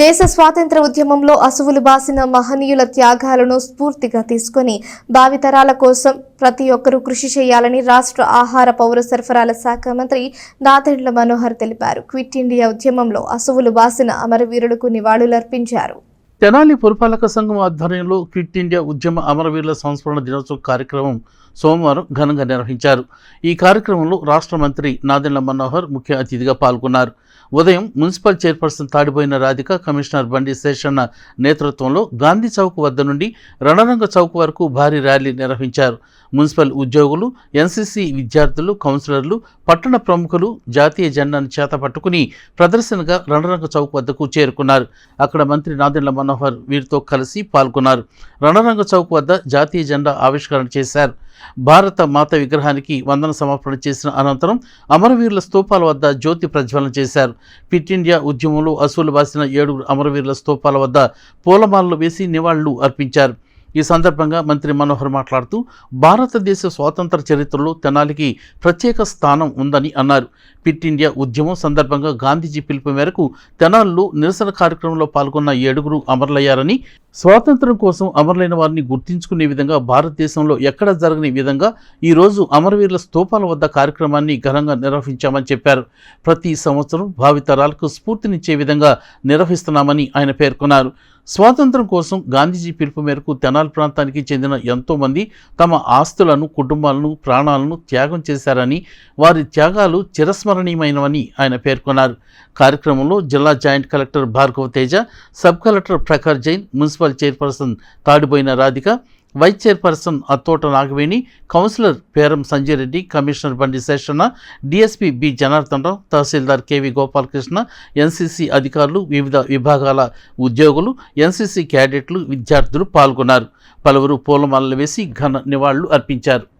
దేశ స్వాతంత్ర ఉద్యమంలో అసువులు బాసిన మహనీయుల త్యాగాలను స్ఫూర్తిగా తీసుకొని భావితరాల కోసం ప్రతి ఒక్కరూ కృషి చేయాలని రాష్ట్ర ఆహార పౌర సరఫరాల శాఖ మంత్రి నాదెండ్ల మనోహర్ తెలిపారు. క్విట్ ఇండియా ఉద్యమంలో అసువులు బాసిన అమరవీరులకు నివాళులర్పించారు. తెనాలి పురపాలక సంఘం ఆధ్వర్యంలో క్విట్ ఇండియా ఉద్యమ అమరవీరుల సంస్మరణ దినోత్సవ కార్యక్రమం సోమవారం ఘనంగా నిర్వహించారు. ఈ కార్యక్రమంలో రాష్ట్ర మంత్రి నాదెండ్ల మనోహర్ ముఖ్య అతిథిగా పాల్గొన్నారు. ఉదయం municipal chairperson తాడిపోయిన Radhika commissioner Bandi Seshanna నేతృత్వంలో గాంధీ చౌక్ వద్ద నుండి రణరంగ చౌక్ వరకు భారీ ర్యాలీ నిర్వహించారు. మున్సిపల్ ఉద్యోగులు ఎన్సీసీ విద్యార్థులు కౌన్సిలర్లు పట్టణ ప్రముఖులు జాతీయ జెండాను చేత పట్టుకుని ప్రదర్శనగా రణరంగ చౌక్ వద్దకు చేరుకున్నారు. అక్కడ మంత్రి నాదెండ్ల మనోహర్ వీరితో కలిసి పాల్గొన్నారు. రణరంగ చౌక్ వద్ద జాతీయ జెండా ఆవిష్కరణ చేశారు. భారత మాత విగ్రహానికి వందన సమర్పణ చేసిన అనంతరం అమరవీరుల స్తూపాల వద్ద జ్యోతి ప్రజ్వలన చేశారు. ఫిట్ ఇండియా ఉద్యమంలో అసూలు బాసిన ఏడుగురు అమరవీరుల స్తూపాల వద్ద పూలమాలలు వేసి నివాళులు అర్పించారు. ఈ సందర్భంగా మంత్రి మనోహర్ మాట్లాడుతూ భారతదేశ స్వాతంత్ర చరిత్రలో తెనాలికి ప్రత్యేక స్థానం ఉందని అన్నారు. ఫిట్ ఇండియా ఉద్యమం సందర్భంగా గాంధీజీ పిలుపు మేరకు తెనాల్లో నిరసన కార్యక్రమంలో పాల్గొన్న ఏడుగురు అమరులయ్యారని స్వాతంత్రం కోసం అమరులైన వారిని గుర్తించుకునే విధంగా భారతదేశంలో ఎక్కడ జరగని విధంగా ఈరోజు అమరవీరుల స్తూపాల వద్ద కార్యక్రమాన్ని ఘనంగా నిర్వహించామని చెప్పారు. ప్రతి సంవత్సరం భావితరాలకు స్ఫూర్తినిచ్చే విధంగా నిర్వహిస్తున్నామని ఆయన పేర్కొన్నారు. స్వాతంత్రం కోసం గాంధీజీ పిలుపు మేరకు తెనాలి ప్రాంతానికి చెందిన ఎంతోమంది తమ ఆస్తులను కుటుంబాలను ప్రాణాలను త్యాగం చేశారని వారి త్యాగాలు చిరస్మరణీయమైనవని ఆయన పేర్కొన్నారు. కార్యక్రమంలో జిల్లా joint collector Bhargava Teja sub collector Prakhar Jain municipal chairperson తాడిపోయిన Radhika vice chairperson Attota Nagaveni councillor Peram Sanjay Reddy commissioner Bandi Seshanna DSP B Janardhan Rao tahsildar KV Gopalakrishna NCC అధికారులు వివిధ విభాగాల ఉద్యోగులు ఎన్సీసీ క్యాడెట్లు విద్యార్థులు పాల్గొన్నారు. పలువురు పూలమాలలు వేసి ఘన నివాళులు అర్పించారు.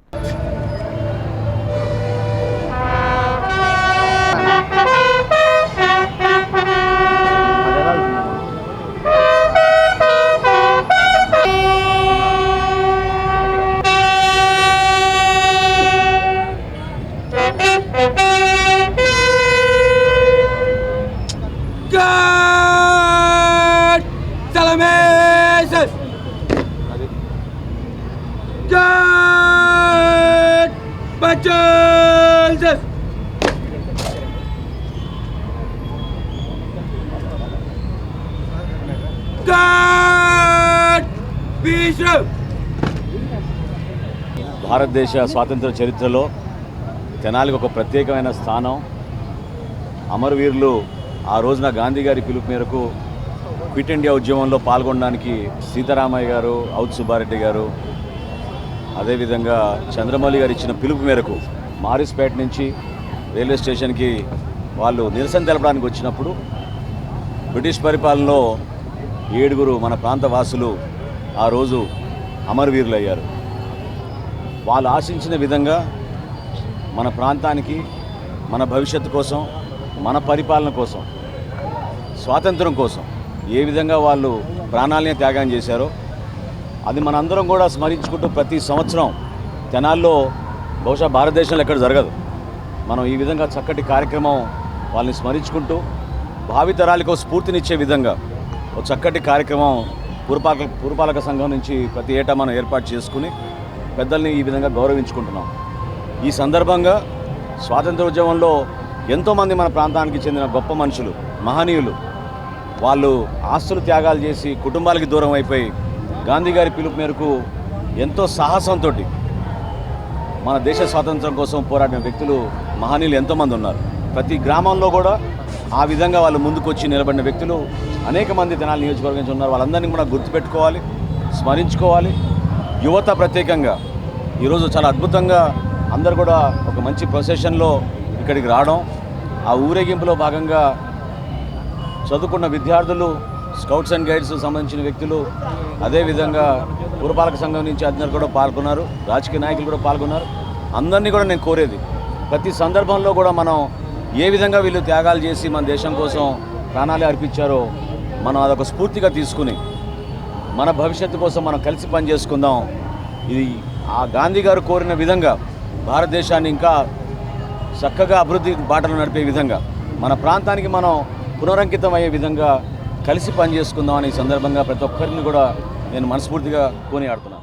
Bachoses! God భారతదేశ స్వాతంత్ర చరిత్రలో తెనాలికి ఒక ప్రత్యేకమైన స్థానం అమరవీరులు ఆ రోజున గాంధీ గారి పిలుపు మేరకు క్విట్ ఇండియా ఉద్యమంలో పాల్గొనడానికి సీతారామయ్య గారు ఔత్ సుబ్బారెడ్డి గారు అదేవిధంగా చంద్రమౌళి గారు ఇచ్చిన పిలుపు మేరకు మారిస్పేట నుంచి రైల్వే స్టేషన్కి వాళ్ళు నిరసన తెలపడానికి వచ్చినప్పుడు బ్రిటిష్ పరిపాలనలో ఏడుగురు మన ప్రాంత వాసులు ఆ రోజు అమరవీరులు అయ్యారు వాళ్ళు ఆశించిన విధంగా మన ప్రాంతానికి మన భవిష్యత్తు కోసం మన పరిపాలన కోసం స్వాతంత్రం కోసం ఏ విధంగా వాళ్ళు ప్రాణాలనే త్యాగం చేశారో అది మనందరం కూడా స్మరించుకుంటూ ప్రతి సంవత్సరం తెనాల్లో బహుశా భారతదేశంలో ఎక్కడ జరగదు. మనం ఈ విధంగా చక్కటి కార్యక్రమం వాళ్ళని స్మరించుకుంటూ భావితరాలకు స్ఫూర్తినిచ్చే విధంగా ఒక చక్కటి కార్యక్రమం పురపాలక పురపాలక సంఘం నుంచి ప్రతి ఏటా మనం ఏర్పాటు చేసుకుని పెద్దల్ని ఈ విధంగా గౌరవించుకుంటున్నాం. ఈ సందర్భంగా స్వాతంత్ర ఉద్యమంలో ఎంతోమంది మన ప్రాంతానికి చెందిన గొప్ప మనుషులు మహనీయులు వాళ్ళు ఆస్తులు త్యాగాలు చేసి కుటుంబాలకి దూరం అయిపోయి గాంధీ గారి పిలుపు మేరకు ఎంతో సాహసంతో మన దేశ స్వాతంత్రం కోసం పోరాడిన వ్యక్తులు మహనీయులు ఎంతోమంది ఉన్నారు. ప్రతి గ్రామంలో కూడా ఆ విధంగా వాళ్ళు ముందుకొచ్చి నిలబడిన వ్యక్తులు అనేక మంది తెనాలి నియోజకవర్గం నుంచి ఉన్నారు. వాళ్ళందరినీ కూడా గుర్తుపెట్టుకోవాలి స్మరించుకోవాలి. యువత ప్రత్యేకంగా ఈరోజు చాలా అద్భుతంగా అందరు కూడా ఒక మంచి ప్రొసెషన్లో ఇక్కడికి రావడం ఆ ఊరేగింపులో భాగంగా చదువుకున్న విద్యార్థులు స్కౌట్స్ అండ్ గైడ్స్ సంబంధించిన వ్యక్తులు అదేవిధంగా పురపాలక సంఘం నుంచి అధినారు కూడా పాల్గొన్నారు. రాజకీయ నాయకులు కూడా పాల్గొన్నారు. అందరినీ కూడా నేను కోరేది ప్రతి సందర్భంలో కూడా మనం ఏ విధంగా వీళ్ళు త్యాగాలు చేసి మన దేశం కోసం ప్రాణాలు అర్పించారో మనం అదొక స్ఫూర్తిగా తీసుకుని మన భవిష్యత్తు కోసం మనం కలిసి పనిచేసుకుందాం. ఇది ఆ గాంధీ గారు కోరిన విధంగా భారతదేశాన్ని ఇంకా చక్కగా అభివృద్ధి బాటలు నడిపే విధంగా మన ప్రాంతానికి మనం పునరంకితం అయ్యే విధంగా కలిసి పనిచేసుకుందాం అనే సందర్భంగా ప్రతి ఒక్కరిని కూడా నేను మనస్ఫూర్తిగా కొనియాడుతున్నాను